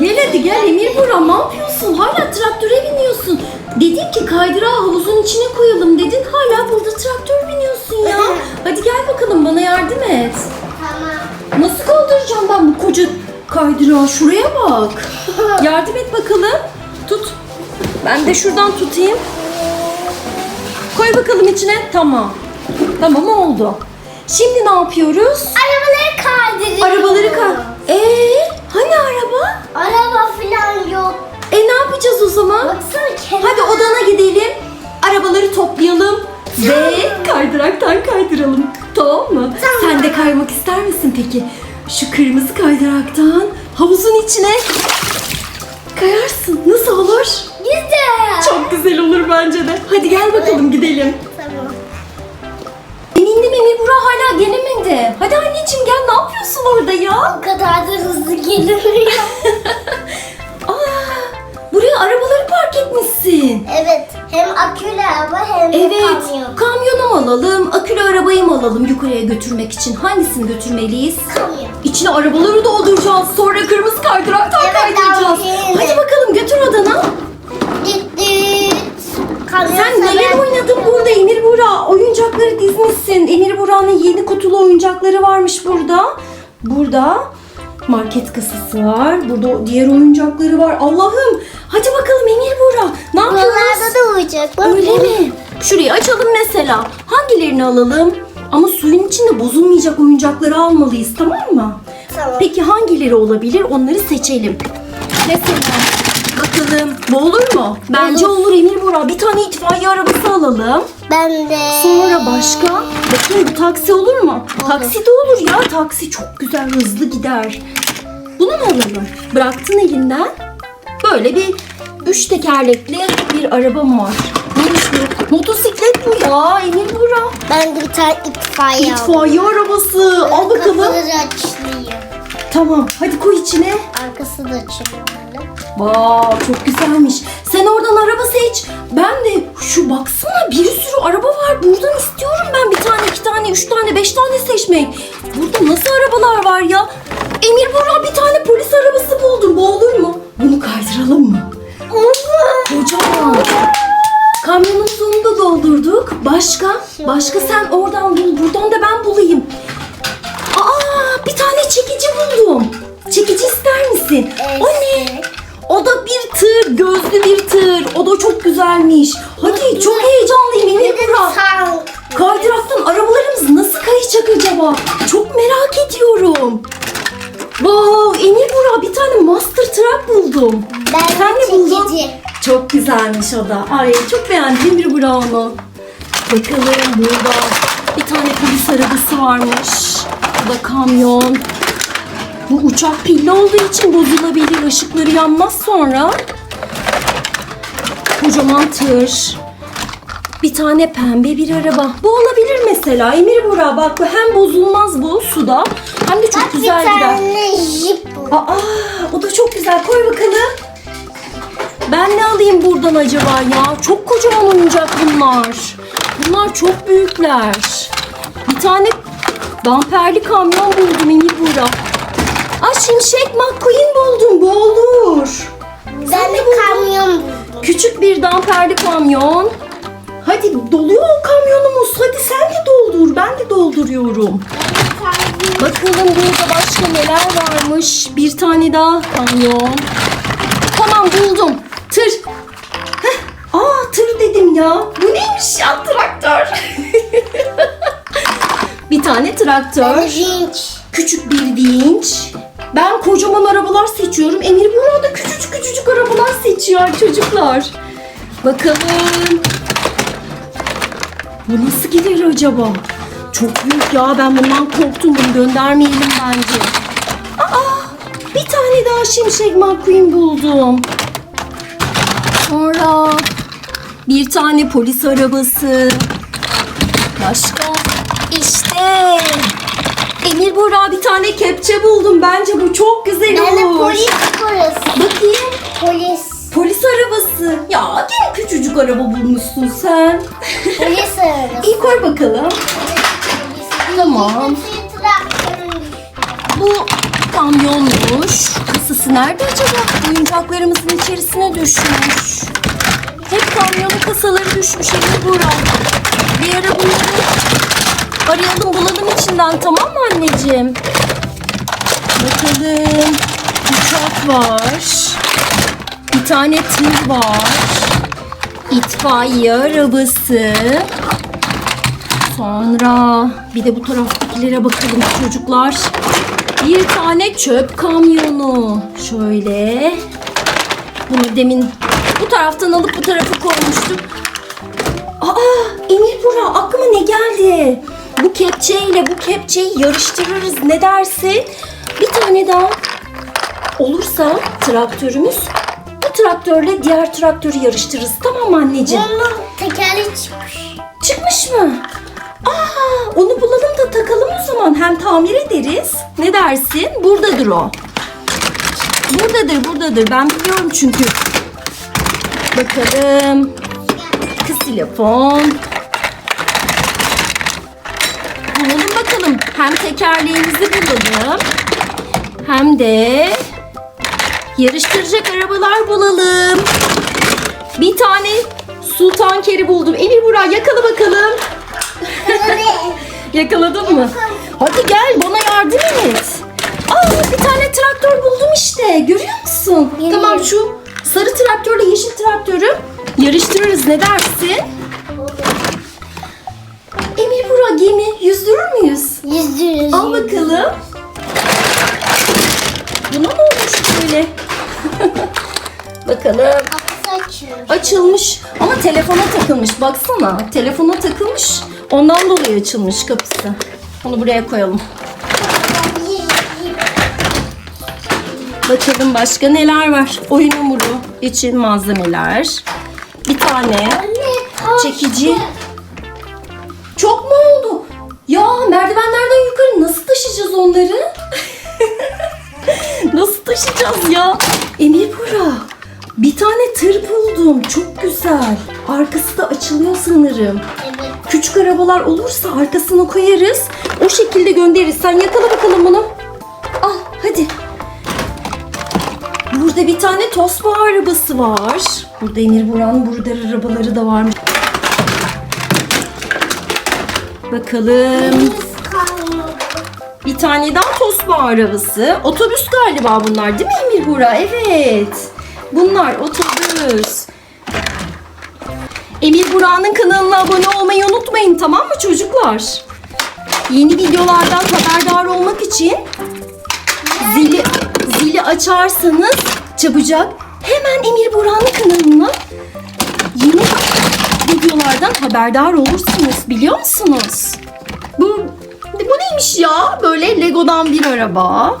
Gel hadi gel Emir Buran ne yapıyorsun? Hala traktöre biniyorsun. Dedin ki kaydırağı havuzun içine koyalım dedin. Hala burada traktör biniyorsun ya. Hadi gel bakalım bana yardım et. Tamam. Nasıl kaldıracağım ben bu koca kaydırağı? Şuraya bak. Yardım et bakalım. Tut. Ben de şuradan tutayım. Koy bakalım içine. Tamam. Tamam oldu. Şimdi ne yapıyoruz? Arabaları kaydırıyor. Arabaları kay... Ee, hani araba? Araba falan yok. E ne yapacağız o zaman? Baksana kenara. Hadi odana gidelim. Arabaları toplayalım. Ve kaydıraktan kaydıralım. Tamam mı? Tamam. Sen de kaymak ister misin peki? Şu kırmızı kaydıraktan havuzun içine kayarsın. Nasıl olur? Güzel. Çok güzel olur bence de. Hadi gel bakalım gidelim. Burak hala gelemedi. Hadi anneciğim gel ne yapıyorsun orada ya? O kadar da hızlı gelmiyor. Aa, buraya arabaları park etmişsin. evet. Hem akülü araba hem de Evet. kamyon. Kamyonu mu alalım, akülü arabayı mı alalım yukarıya götürmek için? Hangisini götürmeliyiz? Kamyon. İçine arabaları dolduracağız. Sonra kırmızı kaydıraktan Evet, kaydıracağız. Hadi bakalım götür odana. Düt düt. Sen neler oynadın burada Emir Bura? Oyuncakları dizmişsin. Emir Bura'nın yeni kutulu oyuncakları varmış burada. Burada market kasası var. Burada diğer oyuncakları var. Allah'ım. Hadi bakalım Emir Bura. Ne yapıyoruz? Buralarda da uyuyacak. Bak. Öyle mi? Şurayı açalım mesela. Hangilerini alalım? Ama suyun içinde bozulmayacak oyuncakları almalıyız tamam mı? Tamam. Peki hangileri olabilir? Onları seçelim. Mesela bakalım bu olur mu? Bence olur Emir Bora. Bir tane itfaiye arabası alalım. Ben de. Sonra başka? Bakayım bu taksi olur mu? Taksi de olur ya. Taksi çok güzel hızlı gider. Bunu mu alalım? Bıraktın elinden. Böyle bir üç tekerlekli bir arabam var. Neymiş bu? Motosiklet bu ya Emir Bora. Ben de bir tane itfaiye aldım. İtfaiye arabası. Al bakalım. Kapıları açılıyor. Tamam hadi koy içine. Arkası da açılıyor Vay çok güzelmiş. Sen oradan araba seç. Ben de şu baksana bir sürü araba var. Buradan istiyorum ben bir tane, iki tane, üç tane, beş tane seçmek. Burada nasıl arabalar var ya? Emir Bora bir tane polis arabası buldum. Bu olur mu? Bunu kaydıralım mı? Kocaman. Kamyonun da doldurduk. Başka? Başka sen oradan çok güzelmiş. Hadi çok heyecanlıyım Emir Burak. Kaydıraktan arabalarımız nasıl kayacak acaba? Çok merak ediyorum. Wow, Emir Burak bir tane Master Truck buldum. Ben Sen ne buldun? Çok güzelmiş o da. Ay çok beğendim Emir Burak onu. Bakalım burada bir tane polis arabası varmış. Bu da kamyon. Bu uçak pilli olduğu için bozulabilir. Işıkları yanmaz sonra. Kocaman tır. Bir tane pembe bir araba. Bu olabilir mesela. Emir Burak bak bu hem bozulmaz bu suda hem de çok Bak bir güzel gider. tane jip bu. Aa, o da çok güzel. Koy bakalım. Ben ne alayım buradan acaba ya? Çok kocaman oyuncak bunlar. Bunlar çok büyükler. Bir tane damperli kamyon buldum Emir Buğra. Aa Şimşek McQueen buldum. Bu olur. Ben de kamyon buldum. Küçük bir damperli kamyon. Hadi doluyor o kamyonumuz. Hadi sen de doldur. Ben de dolduruyorum. Bakalım burada başka neler varmış. Bir tane daha kamyon. Tamam buldum. Tır. Heh. Aa tır dedim ya. Bu neymiş ya traktör? bir tane traktör. Vinç. Küçük bir vinç. Ben kocaman arabalar seçiyorum. Emir Burak da küçücük küçücük arabalar seçiyor çocuklar. Bakalım. Bu nasıl gider acaba? Çok büyük ya ben bundan korktum bunu göndermeyelim bence. Aa bir tane daha Şimşek McQueen buldum. Sonra bir tane polis arabası. Başka? İşte Emir Burak bir tane kepçe buldum. Bence bu çok güzel Ben de olur. polis burası. Bakayım. Polis. Polis arabası. Ya gene küçücük araba bulmuşsun sen. Polis arabası. İyi koy bakalım. Tamam. Bu kamyonmuş. Kasası nerede acaba? Oyuncaklarımızın içerisine düşmüş. Hep kamyonun kasaları düşmüş Emir Burak. Bir ara bunları arayalım bulalım içinden tamam mı anneciğim? Bakalım. Uçak var. Bir tane tır var. İtfaiye arabası. Sonra bir de bu taraftakilere bakalım çocuklar. Bir tane çöp kamyonu. Şöyle. Bunu demin bu taraftan alıp bu tarafa koymuştum. Aa Emir Bura aklıma ne geldi? Bu kepçeyle bu kepçeyi yarıştırırız. Ne dersin? Bir tane daha olursa traktörümüz bu traktörle diğer traktörü yarıştırırız. Tamam mı anneciğim? Onun tekeri çıkmış. Çıkmış mı? Aa, onu bulalım da takalım o zaman. Hem tamir ederiz. Ne dersin? Buradadır o. Buradadır, buradadır. Ben biliyorum çünkü. Bakalım. Ksilefon. Hem tekerleğimizi bulalım. Hem de yarıştıracak arabalar bulalım. Bir tane sultan keri buldum. Emir Burak yakala bakalım. Yakaladın mı? Hadi gel bana yardım et. Aa bir tane traktör buldum işte. Görüyor musun? Yeni. Tamam şu sarı traktörle yeşil traktörü yarıştırırız. Ne dersin? Al bakalım. Buna ne olmuş böyle? bakalım. Açıyor. Açılmış ama telefona takılmış. Baksana telefona takılmış. Ondan dolayı açılmış kapısı. Onu buraya koyalım. Bakalım başka neler var. Oyun hamuru için malzemeler. Bir tane çekici. Ya merdivenlerden yukarı nasıl taşıyacağız onları? nasıl taşıyacağız ya? Emir Bura, bir tane tır buldum. Çok güzel. Arkası da açılıyor sanırım. Evet. Küçük arabalar olursa arkasına koyarız. O şekilde göndeririz. Sen yakala bakalım bunu. Al hadi. Burada bir tane Tosba arabası var. Burada Emir Buran burada arabaları da varmış. Bakalım. Bir tane daha Tosba arabası. Otobüs galiba bunlar değil mi Emir Bura? Evet. Bunlar otobüs. Emir Burak'ın kanalına abone olmayı unutmayın tamam mı çocuklar? Yeni videolardan haberdar olmak için zili, zili açarsanız çabucak hemen Emir Burak'ın kanalına yeni videolardan haberdar olursunuz biliyor musunuz? Bu bu neymiş ya? Böyle Lego'dan bir araba.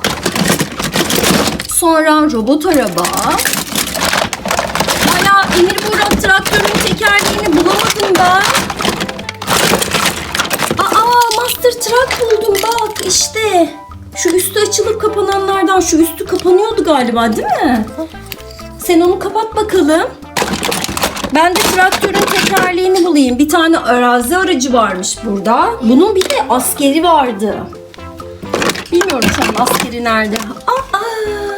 Sonra robot araba. Hala Emir Burak traktörün tekerleğini bulamadım ben. Aa Master Truck buldum bak işte. Şu üstü açılıp kapananlardan şu üstü kapanıyordu galiba değil mi? Sen onu kapat bakalım. Ben de traktörün tekerleğini bulayım. Bir tane arazi aracı varmış burada. Bunun bir de askeri vardı. Bilmiyorum şu an askeri nerede. Aa,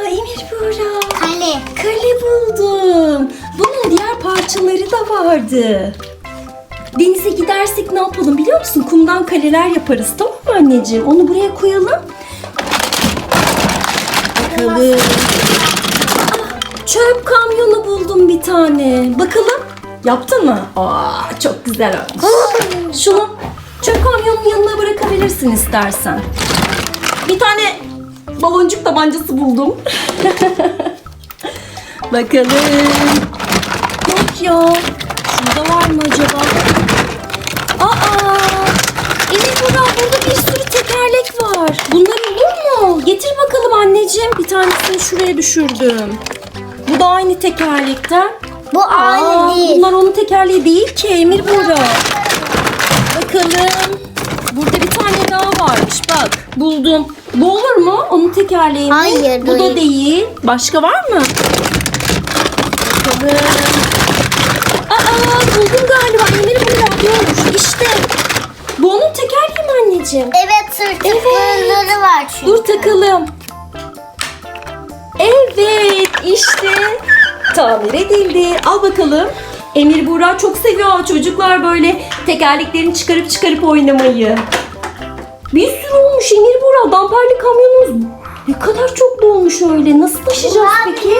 Emir Burak. Kale. Kale buldum. Bunun diğer parçaları da vardı. Denize gidersek ne yapalım biliyor musun? Kumdan kaleler yaparız tamam mı anneciğim? Onu buraya koyalım. Bakalım. Çöp kamyonu buldum bir tane. Bakalım. Yaptın mı? Aa, çok güzel olmuş. Şunu çöp kamyonun yanına bırakabilirsin istersen. Bir tane baloncuk tabancası buldum. Bakalım. Yok ya. Şurada var mı acaba? Aa! Emir Burak burada bir sürü tekerlek var. Bunlar olur mu? Getir bakalım anneciğim. Bir tanesini şuraya düşürdüm. Bu da aynı tekerlekten. Bu Aa, aynı değil. Bunlar onun tekerleği değil ki Emir Burak. Bakalım. Burada bir tane daha varmış bak. Buldum. Bu olur mu? Onun tekerleği mi? Hayır, Bu da değil. değil. Başka var mı? Bakalım. Aa buldum galiba. Emir Burak diyormuş. İşte. Bu onun tekerleği mi anneciğim? Evet sırtlıkları var çünkü. Dur takalım. Evet işte tamir edildi. Al bakalım. Emir Buğra çok seviyor çocuklar böyle tekerleklerini çıkarıp çıkarıp oynamayı. Bir sürü olmuş Emir Buğra. Damperli kamyonumuz ne kadar çok dolmuş öyle. Nasıl taşıyacağız peki?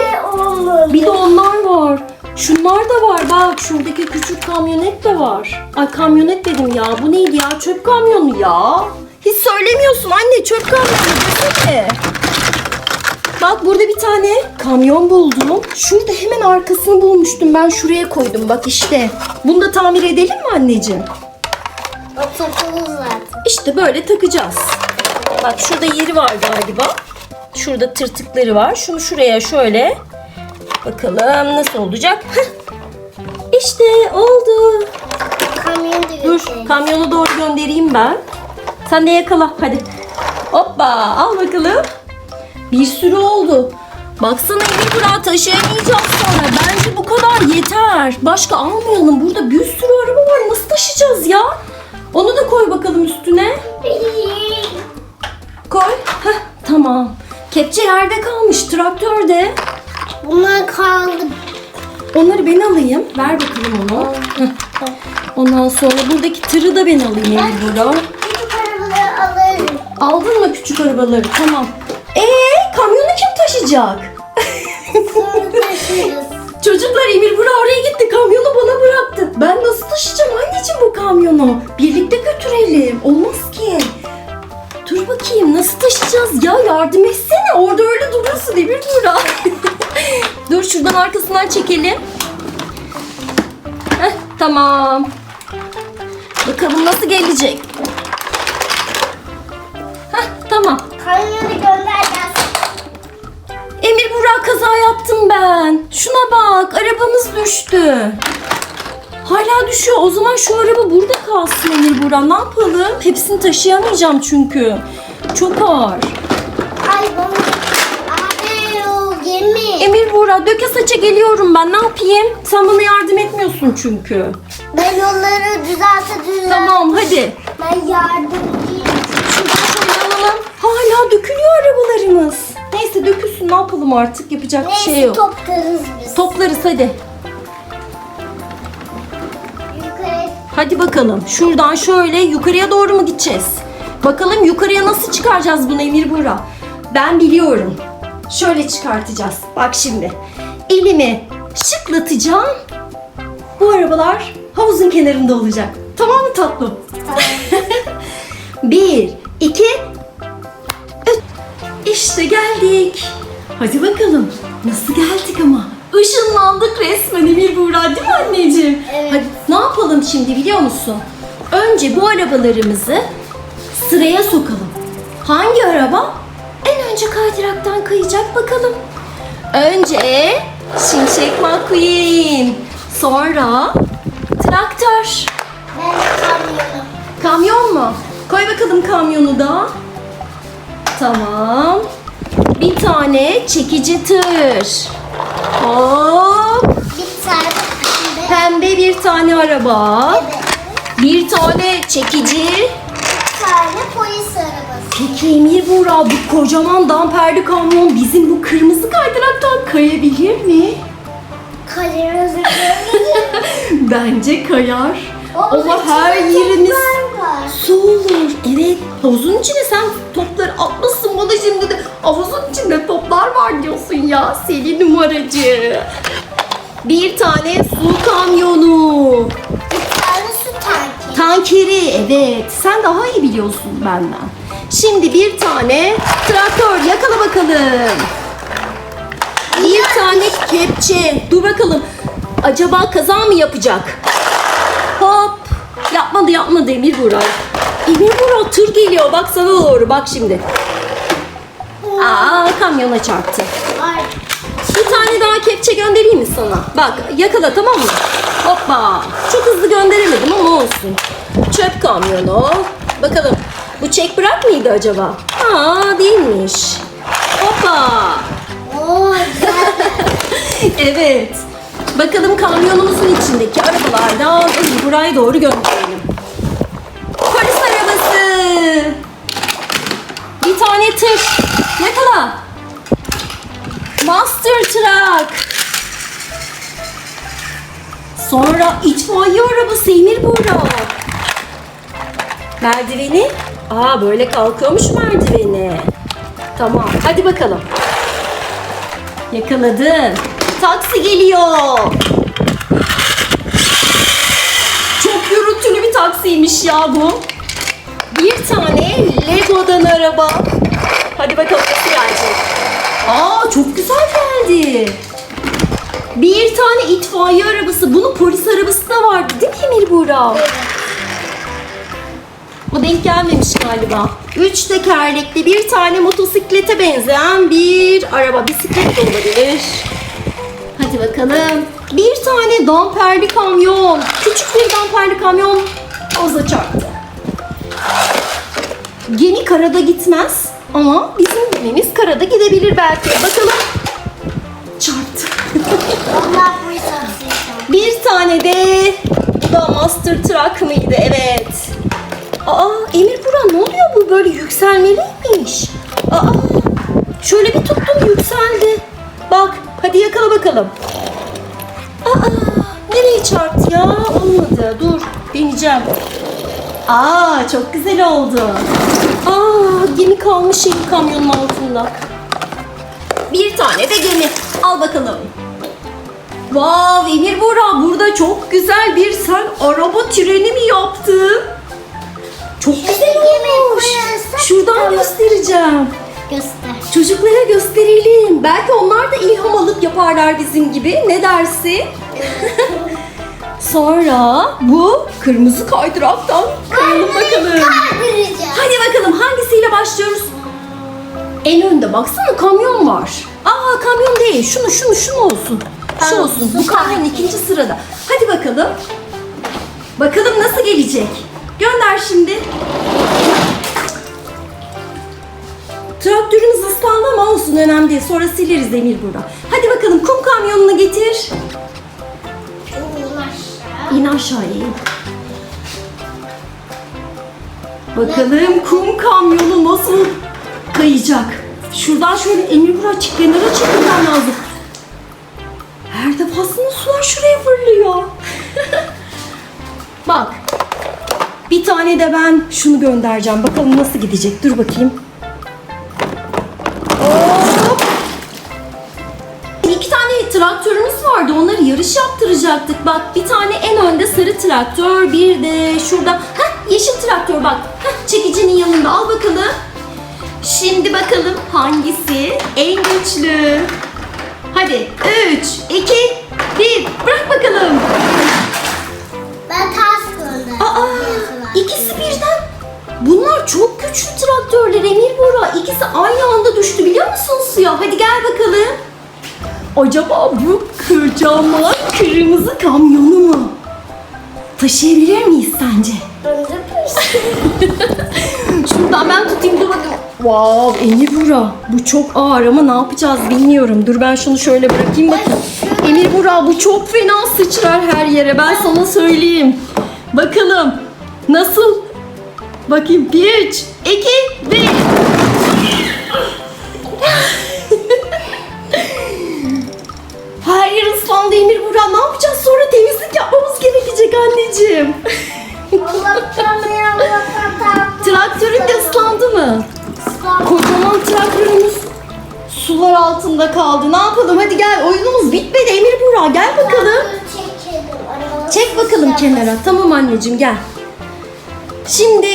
Bir de onlar var. Şunlar da var bak şuradaki küçük kamyonet de var. Ay kamyonet dedim ya bu neydi ya çöp kamyonu ya. Hiç söylemiyorsun anne çöp kamyonu desene. Bak burada bir tane kamyon buldum. Şurada hemen arkasını bulmuştum ben şuraya koydum bak işte. Bunu da tamir edelim mi anneciğim? O takılı zaten. İşte böyle takacağız. Bak şurada yeri var galiba. Şurada tırtıkları var. Şunu şuraya şöyle. Bakalım nasıl olacak. İşte oldu. Kamyon da Dur götürelim. kamyonu doğru göndereyim ben. Sen de yakala hadi. Hoppa al bakalım. Bir sürü oldu. Baksana Emir Burak taşıyamayacağız sonra. Bence bu kadar yeter. Başka almayalım. Burada bir sürü araba var. Nasıl taşıyacağız ya? Onu da koy bakalım üstüne. Koy. Heh, tamam. Kepçe yerde kalmış traktörde. Bunlar kaldı. Onları ben alayım. Ver bakalım onu. Heh. Ondan sonra buradaki tırı da ben alayım Burak. Küçük arabaları alırım. Aldın mı küçük arabaları? Tamam. Ee, kamyonu kim taşıyacak? Sonra taşırız. Çocuklar Emir Burak oraya gitti. Kamyonu bana bıraktı. Ben nasıl taşıyacağım anneciğim bu kamyonu? Birlikte götürelim. Olmaz ki. Dur bakayım nasıl taşıyacağız ya? Yardım etsene. Orada öyle duruyorsun Emir Burak. Dur şuradan arkasından çekelim. Heh, tamam. Zaman şu araba burada kalsın Emir Burak. Ne yapalım? Hepsini taşıyamayacağım çünkü. Çok ağır. Ay bana. Abi o gemi. Emir Burak döke saça geliyorum ben. Ne yapayım? Sen bana yardım etmiyorsun çünkü. Ben yolları düzelse düzelse. Tamam hadi. Ben yardımcıyım. Şuradan şöyle alalım. Hala dökülüyor arabalarımız. Neyse dökülsün ne yapalım artık yapacak bir Neyse şey yok. toplarız biz. Toplarız hadi. Hadi bakalım. Şuradan şöyle yukarıya doğru mu gideceğiz? Bakalım yukarıya nasıl çıkaracağız bunu Emir Buğra? Ben biliyorum. Şöyle çıkartacağız. Bak şimdi. Elimi şıklatacağım. Bu arabalar havuzun kenarında olacak. Tamam mı tatlım? Bir, iki, üç. İşte geldik. Hadi bakalım. Nasıl geldik ama? Işınlandık resmen Emir Buğra değil mi anneciğim? Evet. Hadi ne yapalım şimdi biliyor musun? Önce bu arabalarımızı sıraya sokalım. Hangi araba en önce kaydıraktan kayacak bakalım. Önce Şimşek McQueen. Sonra traktör. Ben kamyonum. Kamyon mu? Koy bakalım kamyonu da. Tamam. Bir tane çekici tır. Hop. Bir tane pembe. Pembe bir tane araba. Evet. Bir tane çekici. Bir tane polis arabası. Peki Emir Buğra bu kocaman damperli kamyon bizim bu kırmızı kaydıraktan kayabilir mi? Kadir özür. Bence kayar. Ama her var. su olur. Evet havuzun içine sen topları atmasın bana şimdi de havuzun içinde toplar var diyorsun ya seni numaracı. Bir tane su kamyonu. Bir tane su tanki. Tankeri evet sen daha iyi biliyorsun benden. Şimdi bir tane traktör yakala bakalım. Bir tane kepçe. Dur bakalım. Acaba kaza mı yapacak? Yapmadı yapmadı Emir Burak. Emir Burak tır geliyor bak sana doğru bak şimdi. Aa kamyona çarptı. Ay. Bir tane daha kepçe göndereyim mi sana? Bak yakala tamam mı? Hoppa. Çok hızlı gönderemedim ama olsun. Çöp kamyonu. Bakalım bu çek bırak mıydı acaba? Aa değilmiş. Hoppa. Oo. Evet. Bakalım kamyonumuzun içindeki arabalardan buraya doğru gönderelim. Polis arabası. Bir tane tır. Yakala. Master Truck. Sonra itfaiye arabası Emir Buğra. Merdiveni. Aa böyle kalkıyormuş merdiveni. Tamam hadi bakalım. Yakaladın. Taksi geliyor. Çok gürültülü bir taksiymiş ya bu. Bir tane Lego'dan araba. Hadi bakalım nasıl gelecek. Aa çok güzel geldi. Bir tane itfaiye arabası. Bunun polis arabası da vardı değil mi Emir Buğra? O denk gelmemiş galiba. Üç tekerlekli bir tane motosiklete benzeyen bir araba. Bisiklet de olabilir. Hadi bakalım. Bir tane damperli kamyon. Küçük bir damperli kamyon havuza çarptı. Gemi karada gitmez ama bizim gemimiz karada gidebilir belki. Bakalım. Çarptı. Bir tane de bu da Master Truck mıydı? Evet. Aa Emir Buran ne oluyor bu böyle yükselmeliymiş. Aa şöyle bir tuttum yükseldi. Bak hadi yakala bakalım. Aa nereye çarptı ya? Olmadı. Dur deneyeceğim. Aa çok güzel oldu. Aa gemi kalmış şey kamyonun altında. Bir tane de gemi. Al bakalım. Vav Emir Bora burada çok güzel bir sen araba treni mi yaptın? Çok güzel olmuş. Şuradan göstereceğim. Göster. Çocuklara gösterelim. Belki onlar da ilham alıp yaparlar bizim gibi. Ne dersin? Sonra bu kırmızı kaydıraktan kayalım bakalım. Kaydıracağım. Hadi bakalım hangisiyle başlıyoruz? En önde baksana kamyon var. Aa kamyon değil. Şunu şunu şunu olsun. Şu Tamam, olsun. su Bu kamyon ikinci sırada. Hadi bakalım. Bakalım nasıl gelecek. Gönder şimdi. Traktörümüz ıslandı ama olsun önemli değil. Sonra sileriz Emir burada. Hadi bakalım kum kamyonunu getir. İn aşağıya in. Bakalım kum kamyonu nasıl kayacak. Şuradan şöyle Emir Burak çık kenara çekilmem lazım. Her defasında sular şuraya fırlıyor. Bak. Bir tane de ben şunu göndereceğim. Bakalım nasıl gidecek. Dur bakayım. Yarış yaptıracaktık. Bak bir tane en önde sarı traktör, bir de şurada heh, yeşil traktör bak. Heh, çekicinin yanında al bakalım. Şimdi bakalım hangisi en güçlü? Hadi 3, 2, 1 bırak bakalım. Ben ters gönderdim. Aa, ikisi birden. Bunlar çok güçlü traktörler Emir Bora. İkisi aynı anda düştü biliyor musun suya? Hadi gel bakalım. Acaba bu kocaman kırmızı kamyonu mu? Taşıyabilir miyiz sence? Şuradan ben tutayım dur bakayım. Wow Emir Bura bu çok ağır ama ne yapacağız bilmiyorum. Dur ben şunu şöyle bırakayım bakayım. Emir Bura bu çok fena sıçrar her yere ben sana söyleyeyim. Bakalım nasıl? Bakayım 1, 3, 2, 1. Islandı Emir Bura. Ne yapacağız sonra temizlik yapmamız gerekecek anneciğim. Allah'tan ya Allah'tan. Traktörün de ıslandı mı? Kocaman traktörümüz sular altında kaldı. Ne yapalım? Hadi gel. Oyunumuz bitmedi Emir Burak. Gel bakalım. Çek bakalım kenara. Tamam anneciğim gel. Şimdi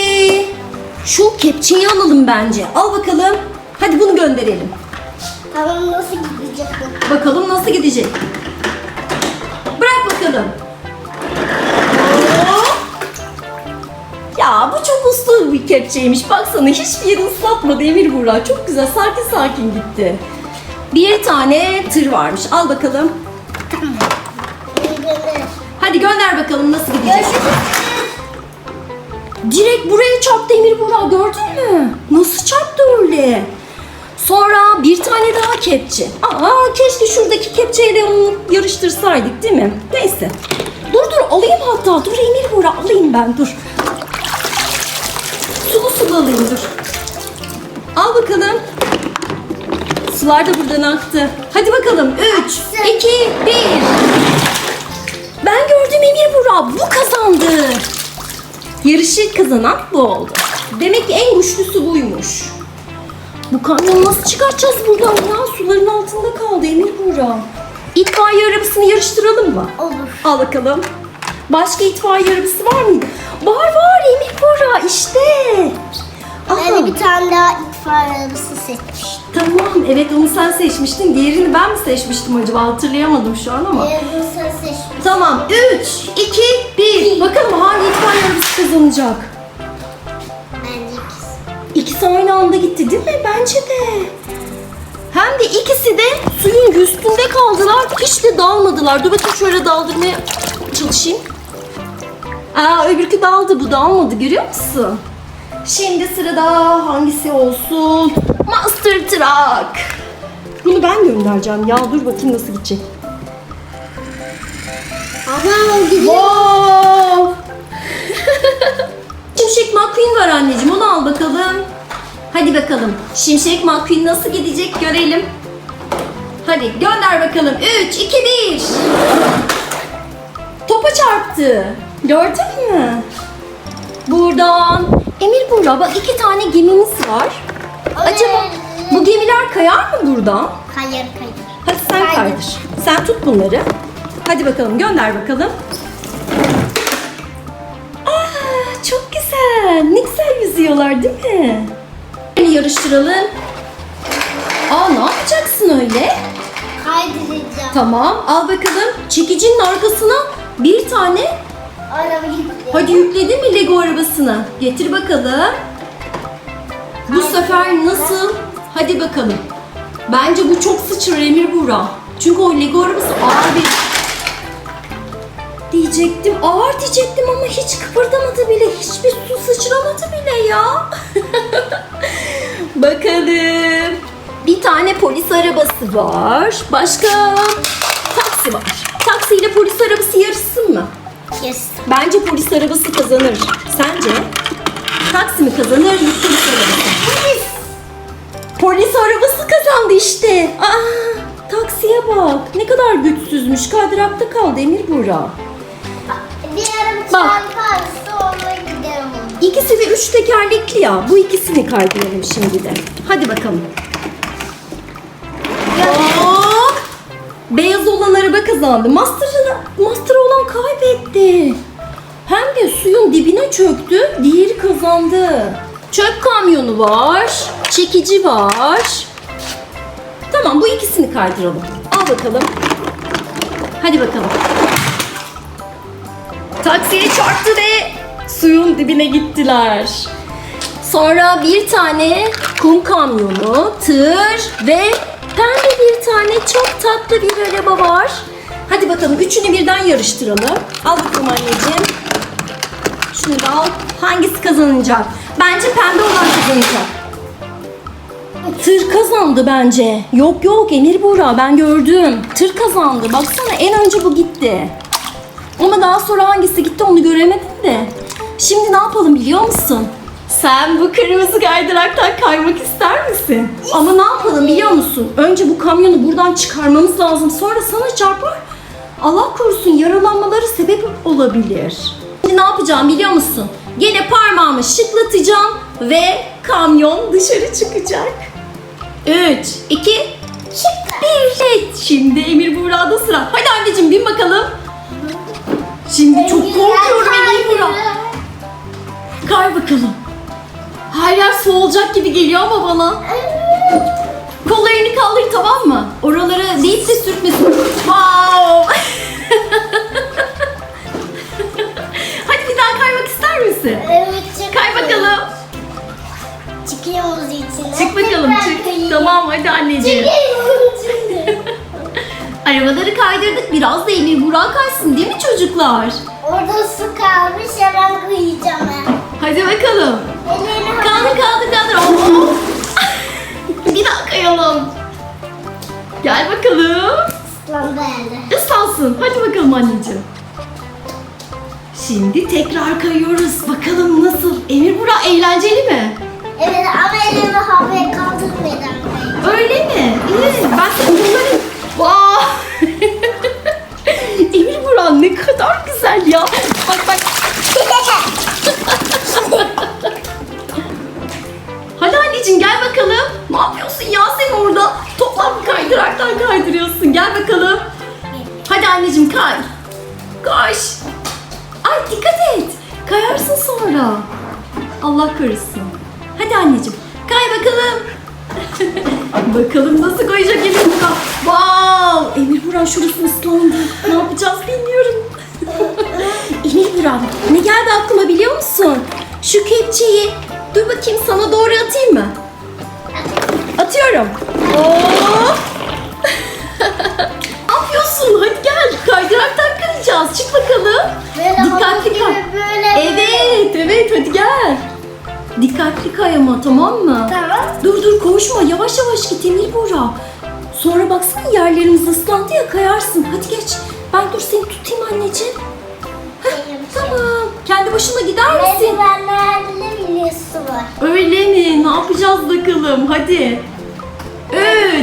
şu kepçeyi alalım bence. Al bakalım. Hadi bunu gönderelim. Tamam nasıl gidecek? Bakalım nasıl gidecek. Bakalım. Hop. Ya bu çok uslu bir kepçeymiş. Baksana hiçbir yeri ıslatmadı Emir Burak. Çok güzel sakin sakin gitti. Bir tane tır varmış. Al bakalım. Hadi gönder bakalım nasıl gidecek. Direkt buraya çarptı Emir Burak gördün mü? Nasıl çarptı öyle? Sonra bir tane daha kepçe. Aa keşke şuradaki kepçeyle onu yarıştırsaydık değil mi? Neyse. Dur dur alayım hatta. Dur Emir Burak alayım ben dur. Sulu sulu alayım dur. Al bakalım. Sular da buradan aktı. Hadi bakalım. 3, 2, 1. Ben gördüm Emir Burak. Bu kazandı. Yarışı kazanan bu oldu. Demek ki en güçlüsü buymuş. Bu kamyonu nasıl çıkartacağız buradan ya? Suların altında kaldı Emir Burak. İtfaiye arabasını yarıştıralım mı? Olur. Al bakalım. Başka itfaiye arabası var mıydı? Var var Emir Burak işte. Ben Aha. de bir tane daha itfaiye arabası seçmiştim. Tamam evet onu sen seçmiştin. Diğerini ben mi seçmiştim acaba hatırlayamadım şu an ama. Diğerini sen seçmiştin. Tamam 3, 2, 1. Bakalım hangi itfaiye arabası kazanacak? İkisi. Aynı anda gitti değil mi? Bence de. Hem de ikisi de suyun üstünde kaldılar. Hiç de dalmadılar. Dur bakayım şöyle daldırmaya çalışayım. Aa öbürkü daldı. Bu dalmadı. Görüyor musun? Şimdi sırada hangisi olsun? Master Truck. Bunu ben göndereceğim. Ya dur bakayım nasıl gidecek. Ama o gidiyor. Wow! Şimşek McQueen var anneciğim. Onu al bakalım. Hadi bakalım. Şimşek McQueen nasıl gidecek görelim. Hadi gönder bakalım. 3, 2, 1. Topa çarptı. Gördün mü? Buradan. Emir burada. Bak iki tane gemimiz var. Acaba bu gemiler kayar mı buradan? Kayır kayır. Hadi sen Kaydır. kaydır. Sen tut bunları. Hadi bakalım gönder bakalım. Aa, çok güzel. Ne güzel yüzüyorlar değil mi? Yarıştıralım. Aa ne yapacaksın öyle? Kaydıracağım. Tamam al bakalım. Çekicinin arkasına bir tane Araba gitti. Hadi yükledin mi Lego arabasını? Getir bakalım. Bu sefer nasıl? Hadi bakalım. Bence bu çok sıçrar Emir Buğra. Çünkü o Lego arabası ağır bir... Diyecektim, ağır diyecektim ama hiç kıpırdamadı bile. Hiçbir su sıçramadı bile ya. bakalım. Bir tane polis arabası var. Başka taksi var. Taksi ile polis arabası yarışsın mı? Yes. Bence polis arabası kazanır. Sence? Taksi mi kazanır, polis arabası? Polis. Polis arabası kazandı işte. Aa, taksiye bak. Ne kadar güçsüzmüş. Kaydırakta kaldı Emir Buğra. Bir araba Bak. onu. İkisi de üç tekerlekli ya. Bu ikisini kaydıralım şimdi de. Hadi bakalım. Hop! Beyaz olan araba kazandı. Master'ı, Master olan kaybetti. Hem de suyun dibine çöktü. Diğeri kazandı. Çöp kamyonu var. Çekici var. Tamam bu ikisini kaydıralım. Al bakalım. Hadi bakalım. Taksiye çarptı ve suyun dibine gittiler. Sonra bir tane kum kamyonu, tır ve pembe bir tane çok tatlı bir araba var. Hadi bakalım üçünü birden yarıştıralım. Al bakalım anneciğim. Şunu da al. Hangisi kazanacak? Bence pembe olan kazanacak. Tır kazandı bence. Yok yok Emir Buğra ben gördüm. Tır kazandı. Baksana en önce bu gitti. Ama daha sonra hangisi gitti onu göremedim de. Şimdi ne yapalım biliyor musun? Sen bu kırmızı kaydıraktan kaymak ister misin? Ama ne yapalım biliyor musun? Önce bu kamyonu buradan çıkarmamız lazım. Sonra sana çarpar. Allah korusun yaralanmaları sebep olabilir. Şimdi ne yapacağım biliyor musun? Gene parmağımı şıklatacağım ve kamyon dışarı çıkacak. 3, 2, Şıkla. 1. Evet, şimdi Emir Buğra'da sıra. Hadi anneciğim bin bakalım. Şimdi çok korkuyorum Emir Buğra. Kay bakalım. Her yer soğulacak gibi geliyor ama bana. Kollarını kaldır tamam mı? Oralara deyip de sürtmesin. Wow! Hadi bir daha kaymak ister misin? Evet çık. Kay bakalım. Çıkıyoruz içine. Çık bakalım çık. Tamam hadi anneciğim. Çıkıyoruz içine. Arabaları kaydırdık. Biraz da Emir Burak kaysın değil mi çocuklar? Orada su kalmış hemen kıyacağım ben. Hadi bakalım. Kaldır kaldır kaldır. Oo. bir daha kayalım. Gel bakalım. ıslandı elde. Islansın. Hadi bakalım anneciğim. Şimdi tekrar kayıyoruz. Bakalım nasıl? Emir Burak eğlenceli mi? Evet ama elimi havaya kaldırmadan kayacağım. Öyle mi? İyi. Ben senin bunları... Vay! Emir Buran ne kadar güzel ya. Bak bak. Anneciğim gel bakalım. Ne yapıyorsun ya sen orada? Toplam kaydıraktan kaydırıyorsun. Gel bakalım. Hadi anneciğim kay. Koş. Ay dikkat et. Kayarsın sonra. Allah korusun. Hadi anneciğim. Kay bakalım. bakalım nasıl koyacak Emir Buran. Wow! Emir Buran şurası ıslandı. Ne yapacağız bilmiyorum. Emir Buran ne geldi aklıma biliyor musun? Şu kepçeyi dur bakayım sana doğru atayım mı? Atıyorum. Oo! ne yapıyorsun? Hadi gel. Kaydıraktan kayacağız. Çık bakalım. Böyle Dikkatli kay. böyle. Evet, evet. Hadi gel. Dikkatli kay ama tamam mı? Tamam. Dur dur koşma. Yavaş yavaş git Emir Bora. Sonra baksana yerlerimiz ıslandı ya kayarsın. Hadi geç. Ben dur seni tutayım anneciğim. Tamam. Kendi başına gider misin? Öyle mi? Ne yapacağız bakalım? Hadi.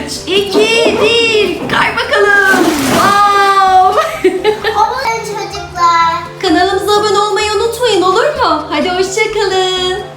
3, 2, 1. Kay bakalım. Wow. Abone çocuklar. Kanalımıza abone olmayı unutmayın olur mu? Hadi hoşçakalın.